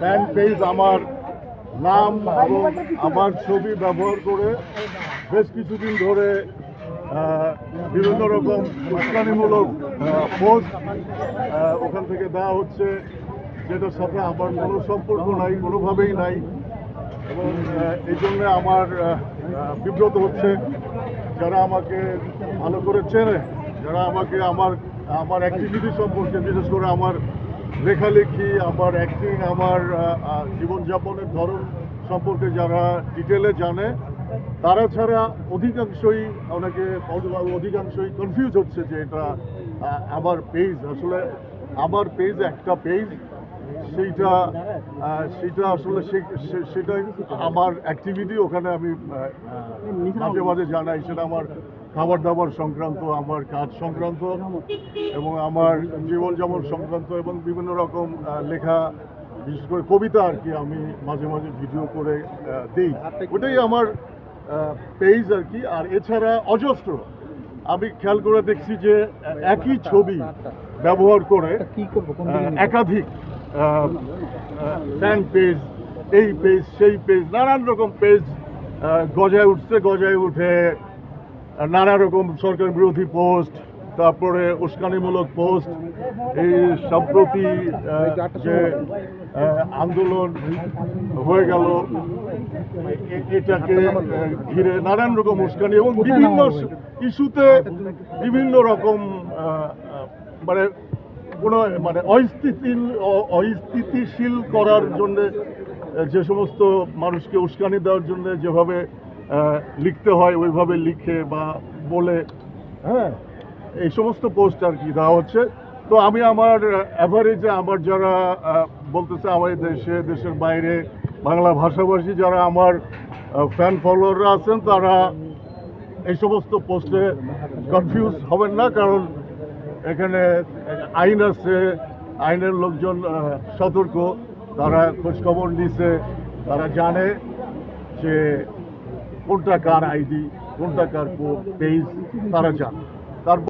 Fan page আমার নাম এবং আমার ছবি ব্যবহার করে বেশ কিছুদিন ধরে বিভিন্ন রকম উস্কানিমূলক পোস্ট ওখান থেকে দেওয়া হচ্ছে, যেটার সাথে আমার কোনো সম্পর্ক নাই, কোনোভাবেই নাই এবং এই জন্য আমার বিব্রত হচ্ছে। যারা আমাকে ভালো করে চেনে, যারা আমাকে আমার আমার অ্যাক্টিভিটি সম্পর্কে, বিশেষ করে আমার লেখালেখি আমার অ্যাক্টিং আমার জীবনযাপনের ধরন সম্পর্কে যারা ডিটেলে জানে, তারা ছাড়া অধিকাংশই অনেকে অধিকাংশই কনফিউজ হচ্ছে যে এটা আমার পেজ আসলে আমার পেজ একটা পেজ সেইটা সেটা আসলে সে- সে- আমার অ্যাক্টিভিটি ওখানে আমি মাঝে মাঝে জানাই, সেটা আমার খাবার দাবার সংক্রান্ত আমার কাজ সংক্রান্ত এবং আমার জীবনযাপন সংক্রান্ত এবং বিভিন্ন রকম লেখা বিশেষ করে কবিতা আর কি আমি মাঝে মাঝে ভিডিও করে দিই। ওটাই আমার পেজ আর কি। আর এছাড়া অজস্র। আমি খেয়াল করে দেখছি যে একই ছবি ব্যবহার করে একাধিক ফ্যান পেজ এই পেজ সেই পেজ নানান রকম পেজ গজায় উঠছে গজায় উঠে নানা রকম সরকার বিরোধী পোস্ট তারপরে উস্কানিমূলক পোস্ট এই সম্প্রতি যে আন্দোলন হয়ে গেল, এটাকে ঘিরে নানান রকম উস্কানি এবং বিভিন্ন ইস্যুতে বিভিন্ন রকম মানে কোনো মানে অস্থিতিশীল অস্থিতিশীল করার জন্য, যে সমস্ত মানুষকে উস্কানি দেওয়ার জন্য যেভাবে লিখতে হয়, ওইভাবে লিখে বা বলে হ্যাঁ? এই সমস্ত পোস্ট আর কি দেওয়া হচ্ছে। তো আমি আমার অ্যাভারেজে আমার যারা বলতেছে আমার দেশে, দেশের বাইরে, বাংলা ভাষাভাষী যারা আমার ফ্যান ফলোয়াররা আছেন, তারা এই সমস্ত পোস্টে কনফিউজ হবেন না, কারণ এখানে আইন আছে, আইনের লোকজন সতর্ক। তারা খোঁজখবর নিছে, তারা জানে যে কোনটা কার আইডি কোনটা কার পেজ তারা জানে। তারপর